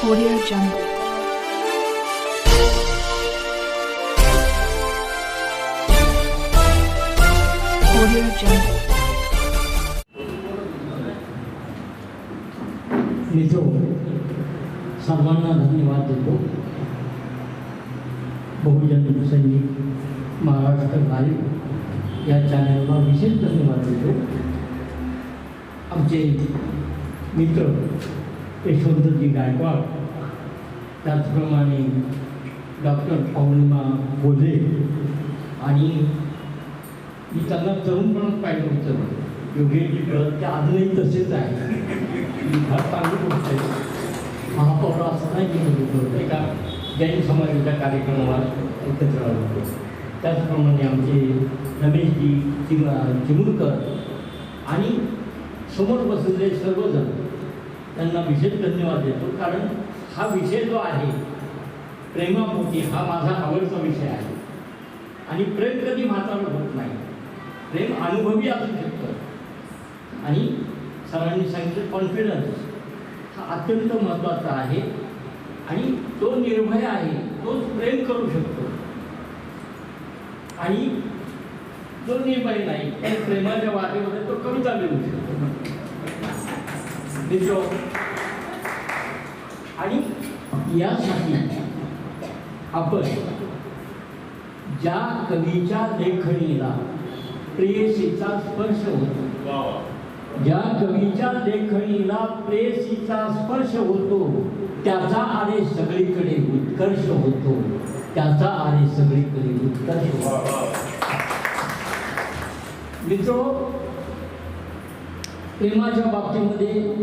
Audio Jungle. Audio Jungle. मित्र, सर्वांना धन्यवाद देतो बहुजन सैनिक महाराष्ट्र लाईव्ह या चॅनलला विशेष धन्यवाद देतो आमचे मित्र यशवंतजी गायकवाड. त्याचप्रमाणे डॉक्टर पौर्णिमा बोले आणि मी त्यांना तरुणपणात पाहिलं होतं. योगेशजी परत ते अजूनही तसेच आहे. फार चांगली गोष्ट आहे. महापौर असताना होतो. एका जैन समाजाच्या कार्यक्रमाला एकत्र आलो होतो. त्याचप्रमाणे आमचे रमेशजी चिम चिमुरकर आणि समोर बसलेले सर्वजण त्यांना विशेष धन्यवाद देतो. कारण हा विषय जो आहे प्रेमापोटी हा माझा आवडता विषय आहे. आणि प्रेम कधी म्हातारं होत नाही. प्रेम अनुभवी असू शकतं. आणि सरांनी सांगितलं कॉन्फिडन्स हा अत्यंत महत्त्वाचा आहे. आणि तो निर्भय आहे तोच प्रेम करू शकतो. आणि जो निर्भय नाही प्रेमाच्या वाटेमध्ये तो कविता लिहू शकतो. मित्र आणि यासाठी आपण ज्या कवीच्या लेखणीला प्रेयसीचा स्पर्श होतो ज्या कवीच्या लेखणीला प्रेयसीचा स्पर्श होतो त्याचा आरे सगळीकडे उत्कर्ष होतो. त्याचा आरे सगळीकडे उत्कर्ष होतो. मित्र प्रेमाच्या बाबतीमध्ये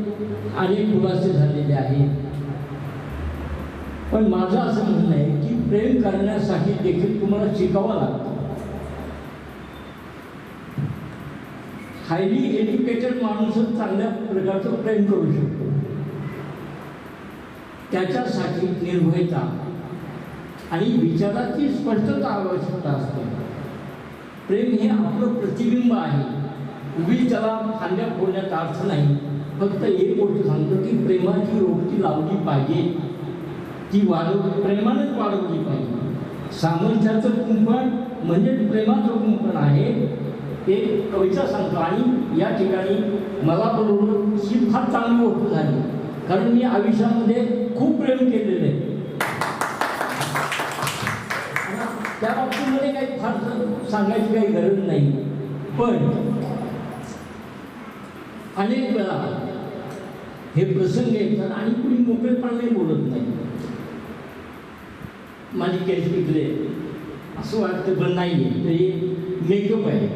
अनेक खुलासे झालेले आहेत. पण माझं असं म्हणणं आहे की प्रेम करण्यासाठी देखील तुम्हाला शिकावं लागतं. हायली एज्युकेटेड माणूसच चांगल्या प्रकारचं प्रेम करू शकतो. त्याच्यासाठी निर्भयता आणि विचाराची स्पष्टता आवश्यकता असते. प्रेम हे आपलं प्रतिबिंब आहे. उभी त्याला खांद्या फोडण्याचा अर्थ नाही फक्त एक गोष्ट सांगतो की प्रेमाची रोपटी लावली पाहिजे. ती वाढव प्रेमानेच वाढवली पाहिजे. सामर्थ्याचं कुंपण म्हणजे प्रेमाचं कुंपण आहे. ते कविता सांगतो आणि या ठिकाणी मला बरोबर ही फार चांगली गोष्ट झाली. कारण मी आयुष्यामध्ये खूप प्रेम केलेलं आहे. त्या बाबतीमध्ये काही फार सांगायची काही गरज नाही. पण अनेक वेळा हे प्रसंग येतात आणि कुणी मोकळेपणाने बोलत नाही. माझी केस पिकले असं वाटतं पण नाही तरी मेकअप आहे.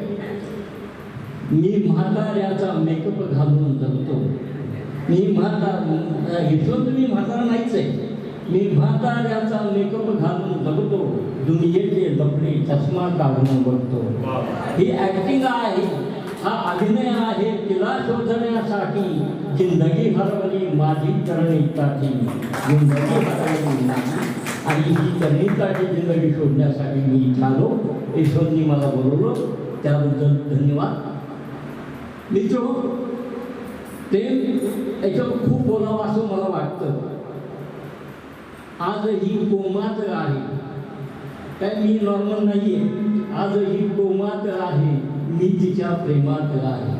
मी म्हाताऱ्याचा मेकअप घालून जगतो. मी म्हातारा घेतलं तर मी म्हातारा नाहीच आहे. मी म्हाताऱ्याचा मेकअप घालून जगतो. दुनियेचे लपडे चष्मा काढून बघतो. ही ऍक्टिंग आहे. हा अभिनय आहे तिला शोधण्यासाठी जिंदगी हरवली माझी तरणीसाठी जिंदगी हरवली नाही आणि ही तरणीसाठी जिंदगी शोधण्यासाठी मी इथं आलो ईश्वरनी मला बोलवलं. त्याबद्दल धन्यवाद. मित्र ते याच्यावर खूप बोलावं असं मला वाटतं. आज ही कोमात आहे. काय मी नॉर्मल नाही आहे आज ही कोमात आहे. मी तिच्या प्रेमात आहे.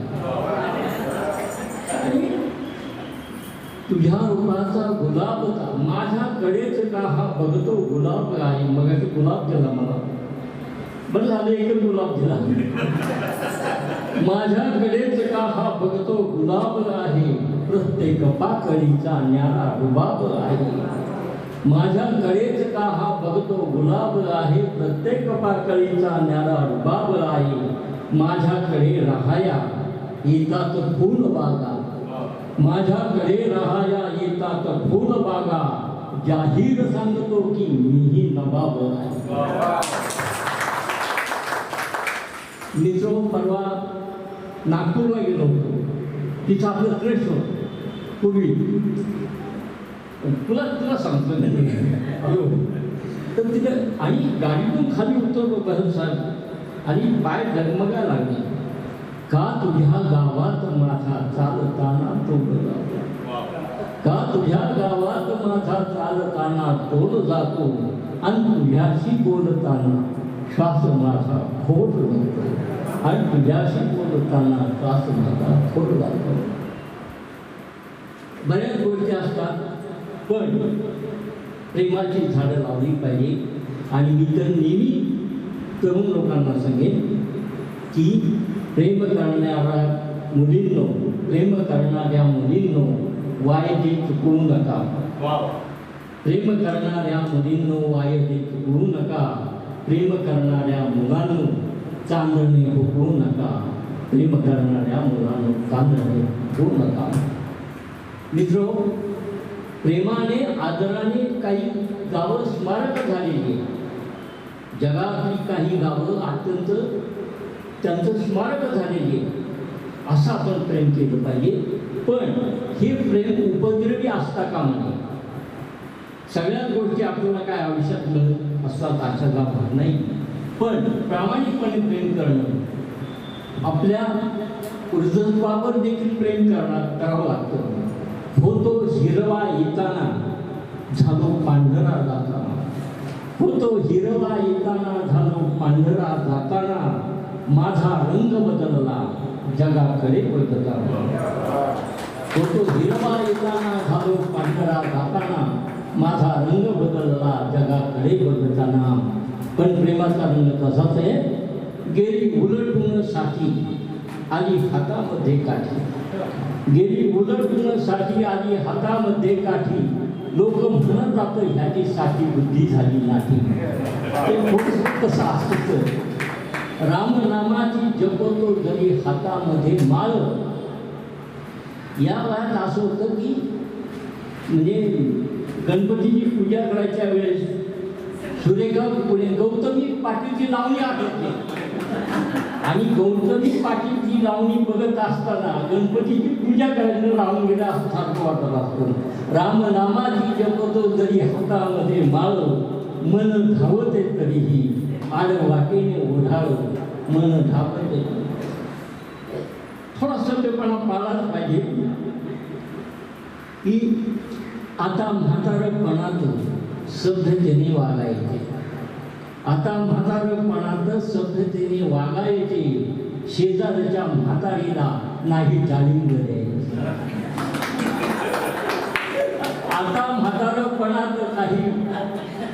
तुझ्या रूपाचा गुलाब का माझ्याकडेच का हा बघतो गुलाब आहे? मग गुलाब दिला मला. बरं झालं एक गुलाब दिला. माझ्याकडेच का हा बघतो गुलाब आहे? प्रत्येक पाकळीचा न्यारा रुबाब आहे. माझ्याकडेच का हा बघतो गुलाब आहे? प्रत्येक पाकळीचा न्यारा रुबाब आहे. माझ्याकडे राहाया येतात फूल बागा. माझ्याकडे राहाया येतात फूल बागा. जाहीर सांगतो की मीही आहे. मित्र, परवा नागपूरला गेलो होतो. तिथं आपलं क्रेश होतं. पूर्वी तुला तुला सांगतो अयो. तर तिथं आणि गाडीतून खाली उतरलो बरं साहेब. आणि पाय डगमगा लागले. का तुझ्या गावात माझा चालताना तोड जातो? का तुझ्या गावात माझा चालताना तोड जातो? आणि तुझ्याशी बोलताना श्वास माझा खोट जातो आणि तुझ्याशी बोलताना श्वास माझा खोट जातो बऱ्याच गोष्टी असतात. पण प्रेमाची झाडं लावली पाहिजे. आणि मी तर नेहमी तरुण लोकांना सांगेन की प्रेम करणाऱ्या मुलींनो प्रेम करणाऱ्या मुलींनो वायदे चुकवू नका. प्रेम करणाऱ्या मुलींनो वायदे चुकवू नका. प्रेम करणाऱ्या मुलांनो चांदणे हुकवू नका. प्रेम करणाऱ्या मुलांनो चांदणे हुकवू नका. मित्र प्रेमाने आदराने काही गावं स्मारक झालेली. जगातली काही गावं अत्यंत त्यांचं स्मारक झालेली आहे असं आपण प्रेम केलं पाहिजे. पण हे प्रेम उपद्रवी असता कामा नये. सगळ्याच गोष्टी आपल्याला काय आयुष्यात मिळत असतात अशा भाग नाही. पण प्रामाणिकपणे प्रेम करणं आपल्या ऊर्जत्वावर देखील प्रेम करणार करावं लागतं. होतो हिरवा येताना झालो पांढरा जाताना होतो हिरवा येताना झालो पांढरा जाताना माझा रंग बदलला जगाकडे बदलला होतो हिरवा येताना झालो पांढरा जाताना माझा रंग बदलला जगाकडे बदलताना पण प्रेमाचा रंग तसाच आहे? गेली उलटून साठी आली हातामध्ये काठी. गेली उलटून साठी आली हातामध्ये काठी. लोक म्हणत जातं ह्याची साठी बुद्धी झाली नाही. ते थोडंसं कसं असतं रामनामाची जपतो जरी हातामध्ये माळ. या वयात असं होतं की म्हणजे गणपतीची पूजा करायच्या वेळेस सुरेखा पुढे गौतमी पाटीलची लावणी आठवते. आणि गौतमी पाटीलची लावणी बघत असताना गणपतीची पूजा करायला राहून गेला सारखं वाटत राम रामाची जपतो जरी हातामध्ये माळ मन धावते तरीही आड वाटेने ओढाळ मन धावते. थोडा सभ्यपणा पाळाच पाहिजे. की आता म्हातारपणात सभ्यतेने वागायचे आता म्हातारपणात सभ्यतेने वागायचे शेजारच्या म्हातारीला नाही जाळीव आता म्हातारपणात काही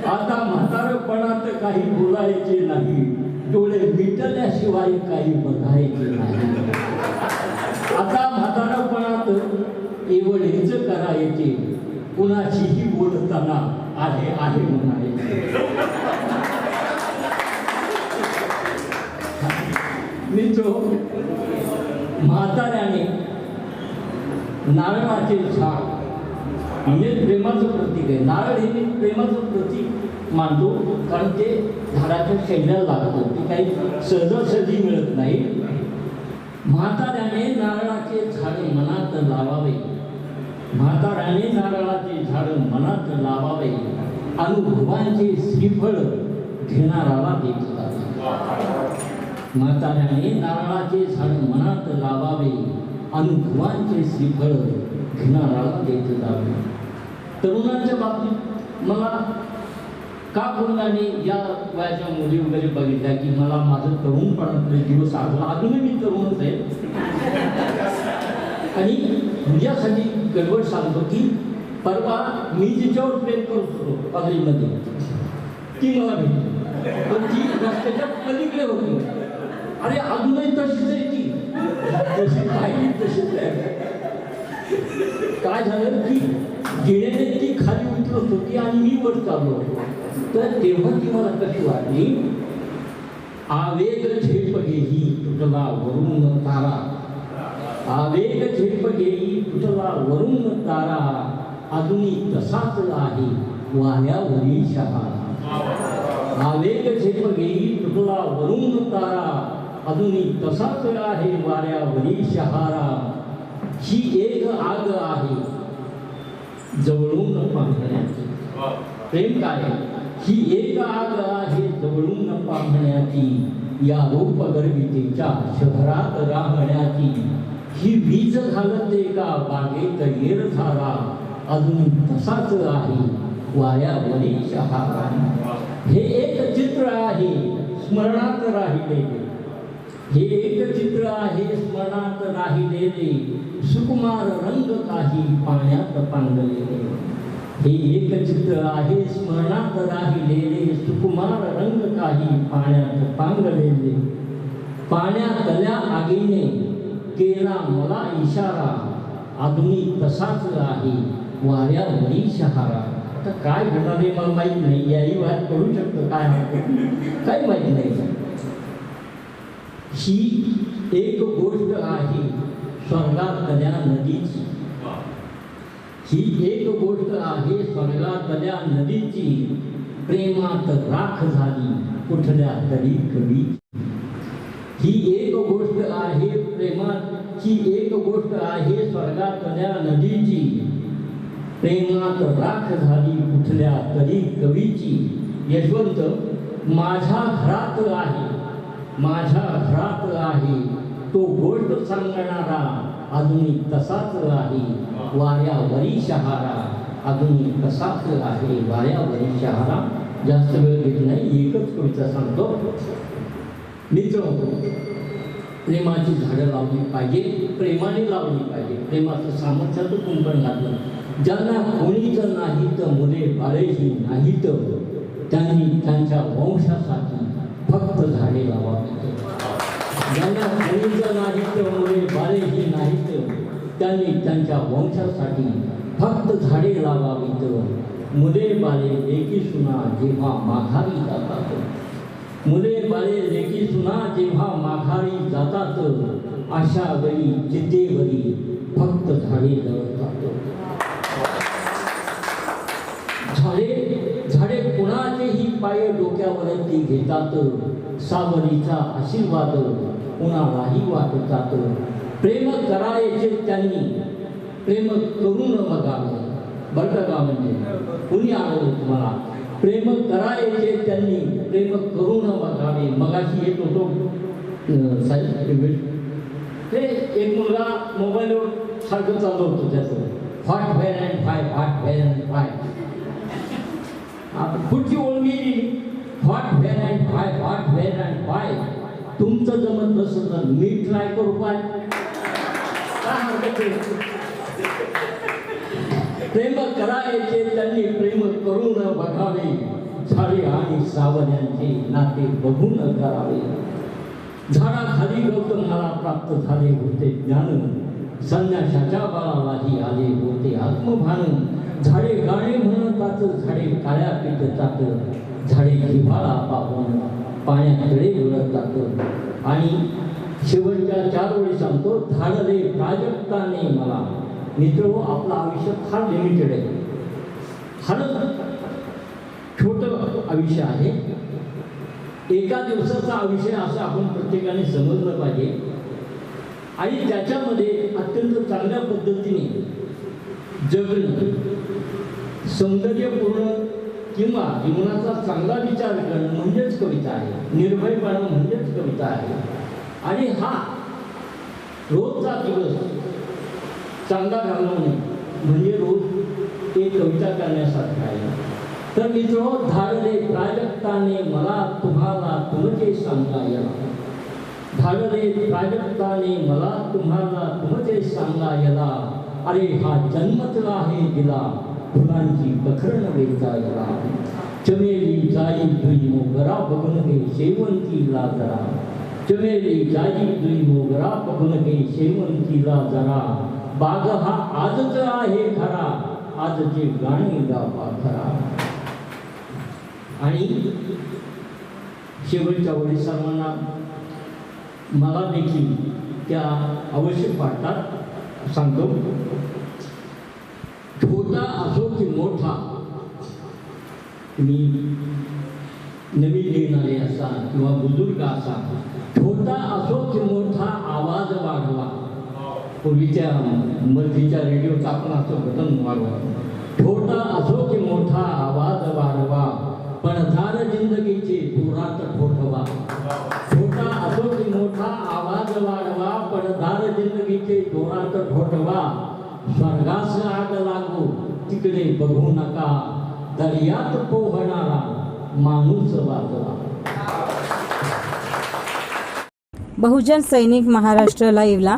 आता म्हातारपणात काही बोलायचे नाही. डोळे मिटल्याशिवाय काही बघायचे नाही. आता म्हातारपणात एवढेच करायचे. कुणाशीही बोलताना आहे आहे मी तो म्हाताऱ्याने नारळाचे झाड म्हणजे प्रेमाचं प्रतीक आहे. नारळ हे मी प्रेमाचं प्रतीक मानतो कारण ते झाडाच्या शेंड्याला लागतो ते काही सहजासहजी मिळत नाही. म्हाताऱ्याने नारळाचे झाडे मनात लावावे. म्हाताऱ्याने नारळाचे झाडं मनात लावावे. अनुभवांचे श्रीफळ घेणाराला देत जाते म्हाताऱ्याने नारळाचे झाड मनात लावावे. अनुभवांचे श्रीफळ घेणाराला देत जावे तरुणांच्या बाबतीत मला का कोणाने या वयाच्या मुली वगैरे बघितल्या की मला माझं तरुणपणातले दिवस आठवला? अजूनही मी तरुणच आहे. आणि तुझ्यासाठी गडबड सांगतो की परवा मी जिच्यावर प्रेम करत होतो पागरीमध्ये ती मला भेटली. पण ती रस्त्याच्या पलीकडे होती. अरे अजूनही तशीच आहे ती. तशी पाहिली तशीच आहे. काय झालं की गेल्याने ती खाली उतरत होती आणि मी वर चाललो होतो. तर तेव्हा ती मला कशी वाटली? आवेग झेपगे ही तुटला वरून तारा. आवेग झेप गेली तुटला वरून तारा अजूनही तसाच आहे वाऱ्यावरील शहारा आवेग झेप गेली तुटला वरून तारा अजूनही तसाच आहे वाऱ्यावरील शहारा ही एक आग आहे. जवळून पाहण्याची. प्रेम काय? ही एक आग आहे जवळून पाहण्याची. या रूप गर्भितेच्या शहरात राहण्याची. ही वीज घालते का बागेत येर झाला? अजून तसाच आहे वायावरी शहारा. हे एक चित्र आहे स्मरणात राहिलेले हे एक चित्र आहे स्मरणात राहिलेले सुकुमार रंग काही पाण्यात पांगलेले हे एक चित्र आहे स्मरणात राहिलेले सुकुमार रंग काही पाण्यात पांगलेले पाण्यातल्या आगीने केला मला इशारा. अजूनही तसाच आहे वाऱ्यावरी शहारा. तर काय घडणार आहे मला माहीत नाही. याही वाद करू शकतो काय होतं. काही माहीत नाही. ही एक गोष्ट आहे स्वर्गातल्या नदीची. ही एक गोष्ट आहे स्वर्गातल्या नदीची. प्रेमात राख झाली कुठल्या तरी कवी ही एक गोष्ट आहे प्रेमाची एक गोष्ट आहे स्वर्गातल्या नदीची. प्रेमात राख झाली कुठल्या तरी कवीची. यशवंत माझ्या घरात आहे. माझ्या घरात आहे. तो गोष्ट सांगणारा अजून तसाच आहे. वाऱ्यावरी शहारा. अजून तसाच आहे वाऱ्यावरी शहारा. जास्त वेळ घेत नाही एकच कविता सांगतो. मित्र प्रेमाची झाडं लावली पाहिजे प्रेमाने लावली पाहिजे. प्रेमाचं सामर्थ्याचं कुंपण घातलं ज्यांना कोणीच नाही तर मुले बाळेही नाहीत. त्यांनी त्यांच्या वंशासाठी फक्त झाडे लावावी. ज्यांना कोणीच नाही तर मुले बाळेही नाहीत. त्यांनी त्यांच्या वंशासाठी फक्त झाडे लावावीत. मुले बाळे एकी सुना जेव्हा माघारी जातात. मुले बाळे लेकी सुना जेव्हा माघारी जातात अशा वेळी चितेवरी फक्त झाडे जळतात झाडे झाडे कुणाचेही पाय डोक्यावरती घेतात सावरीचा आशीर्वाद कुणालाही वाटतात. प्रेम करायचे त्यांनी प्रेम करून बघावं बरं का म्हणजे? कुणी आलं तुम्हाला? प्रेम करायचे त्यांनी प्रेम करून बघावे मगाशी येत होतो. साहेब ते एक मुलगा मोबाईलवर सारखं चालू होतं त्याचं. फाट फॅन अँड फाय फाट फॅन अँड फाय आता पुढची ओळ गेली फाट फॅन अँड फाय फाट फॅन अँड फाय तुमचं जमत नसेल तर मी ट्राय करू पाय. काय हरकत आहे? प्रेम करायचे त्यांनी प्रेम करून बघावे. झाडे आणि सावल्यांचे नाते बघून करावे. झाडाखाली गौतमाला प्राप्त झाले होते ज्ञान. संन्याशाच्या बाळालाही आले होते आत्मभान. झाडे गाणे म्हणतात झाडे काळ्या पिकतात झाडे हिवाळा पाहून पाण्याकडे वळतात. आणि शेवटच्या चार वेळी सांगतो झाडले प्राजक्ताने मला. मित्र आपलं आयुष्य फार लिमिटेड आहे. फारच छोटं आयुष्य आहे. एका दिवसाचं आयुष्य असं आपण प्रत्येकाने समजलं पाहिजे. आणि त्याच्यामध्ये अत्यंत चांगल्या पद्धतीने जगणं सौंदर्यपूर्ण किंवा जीवनाचा चांगला विचार करणं म्हणजेच कविता आहे. निर्भयपणा म्हणजेच कविता आहे. आणि हा रोजचा दिवस चांगला घालवणे म्हणजे रोज एक कविता करण्यासारखं आहे. तर मित्रो धाडले प्राजक्ताने मला तुम्हाला तुमचे सांगायला धाडले प्राजक्ताने मला तुम्हाला तुमचे सांगायला अरे हा जन्मतला आहे दिला. फुलांची नगरचा गेला चमेली जाई दुई मोगरा बघून घे शेवंतीला जरा चमेली जाई दुई मोगरा बघून घे शेवंतीला जरा बाग हा आजचा आहे खरा. आजचे गाणे गावा खरा आणि शेवटच्या वडील सर्वांना मला देखील त्या आवश्यक वाटतात सांगतो. छोटा असो की मोठा मी नवीन येणारे असा किंवा बुजुर्ग असा. छोटा असो की मोठा आवाज वाढवा. पूर्वीच्या मर्जीच्या रेडिओचा आपण असं बटन वाढवा छोटा असो की मोठा आवाज वाढवा. पण झाड जिंदगीची जोरात ठोठवा. छोटा असो की मोठा आवाज वाढवा. पण दार जिंदगीचे जोरात ठोठवा. स्वर्गास आग लागू. तिकडे बघू नका. दर्यात पोहणारा माणूस वाचवा बहुजन सैनिक महाराष्ट्र लाईव्हला